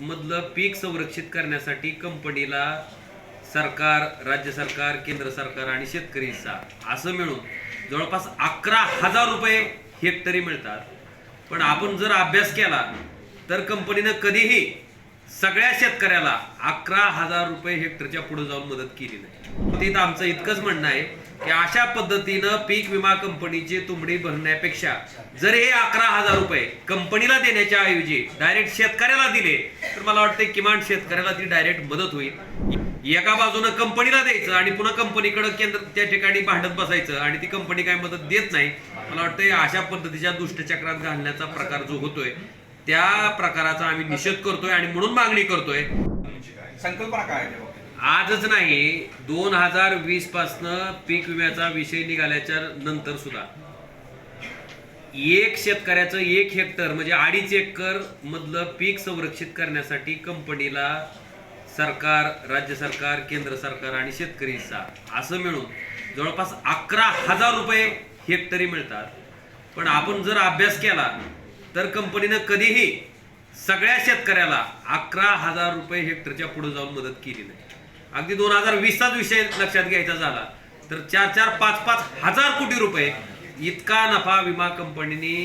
मधलं पीक संरक्षित करण्यासाठी कंपनीला सरकार राज्य सरकार केंद्र सरकार आणि शेतकरी हिस्सा असं मिळून जवळपास अकरा हजार रुपये हेक्टरी मिळतात. पण आपण जर अभ्यास केला तर कंपनीनं कधीही सगळ्या शेतकऱ्याला अकरा हजार रुपये हेक्टरच्या पुढे जाऊन मदत केली नाही. तिथं आमचं इतकंच म्हणणं आहे या अशा पद्धतीनं पीक विमा कंपनीची तुंबडी भरण्यापेक्षा जर हे अकरा हजार रुपये कंपनीला देण्याच्या ऐवजी डायरेक्ट शेतकऱ्याला दिले तर मला वाटतं किमान शेतकऱ्याला ती डायरेक्ट मदत होईल. एका बाजूनं कंपनीला द्यायचं आणि पुन्हा कंपनीकडे केंद्र त्या ठिकाणी भांडत बसायचं आणि ती कंपनी काय मदत देत नाही मला वाटतं अशा पद्धतीच्या दुष्टचक्रात घालण्याचा प्रकार जो होतोय त्या प्रकाराचा आम्ही निषेध करतोय आणि म्हणून मागणी करतोय. संकल्पना काय आहे आजच नाही दोन हजार वीस पासनं पीक विम्याचा विषय निघाल्याच्या नंतर सुद्धा. एक शेतकऱ्याचं एक हेक्टर म्हणजे अडीच एकर मधलं पीक संरक्षित करण्यासाठी कंपनीला सरकार राज्य सरकार केंद्र सरकार आणि शेतकरी हिस्सा असं मिळून जवळपास अकरा हजार रुपये हेक्टरी मिळतात. पण आपण जर अभ्यास केला तर कंपनीनं कधीही सगळ्या शेतकऱ्याला अकरा हजार रुपये हेक्टरच्या पुढे जाऊन मदत केली नाही. अगदी दोन हजार वीसचाच विषय लक्षात घ्यायचा झाला. तर चार चार पाच पाच हजार कोटी रुपये इतका नफा विमा कंपनीने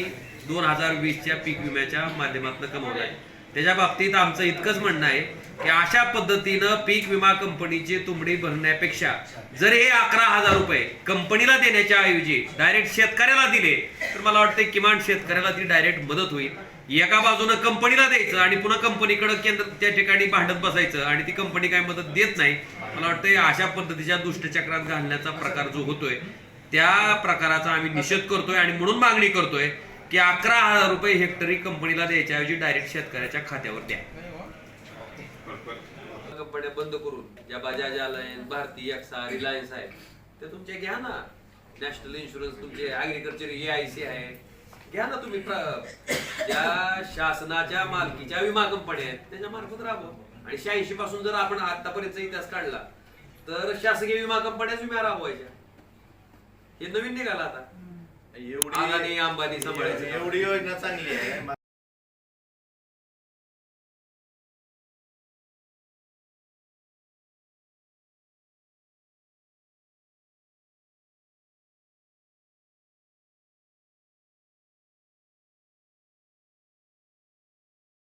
दोन हजार वीसच्या पीक विम्याच्या माध्यमातून आहे. त्याच्या बाबतीत आमचं इतकंच म्हणणं आहे की अशा पद्धतीनं पीक विमा कंपनीची तुंबडी भरण्यापेक्षा जर हे अकरा हजार रुपये कंपनीला देण्याच्या ऐवजी डायरेक्ट शेतकऱ्याला दिले तर मला वाटतं किमान शेतकऱ्याला ती डायरेक्ट मदत होईल. एका बाजूनं कंपनीला द्यायचं आणि पुन्हा कंपनीकडे केंद्र त्या ठिकाणी भांडत बसायचं आणि ती कंपनी काय मदत देत नाही मला वाटतं अशा पद्धतीच्या दुष्टचक्रात घालण्याचा प्रकार जो होतोय त्या प्रकाराचा आम्ही निषेध करतोय आणि म्हणून मागणी करतोय की अकरा हजार रुपये हेक्टरी कंपनीला द्यायच्याऐवजी डायरेक्ट शेतकऱ्याच्या खात्यावर द्या. कंपन्या बंद करून ज्या बजाज अलायन्स भारती एक्सा रिलायन्स आहे ते तुमचे घ्या ना. नॅशनल इन्शुरन्स तुमचे ऍग्रिकल्चर ए आय सी आहे. घ्या ना तुम्ही ज्या शासनाच्या मालकीच्या विमा कंपन्या आहेत त्याच्या मार्फत राबवा. आणि शहाऐंशी पासून जर आपण आतापर्यंत इतिहास काढला तर शासकीय विमा कंपन्याच विमा राबवायच्या. हे नवीन निघाला आता. एवढी अदानी अंबानी सांभाळायचं. एवढी योजना चांगली आहे.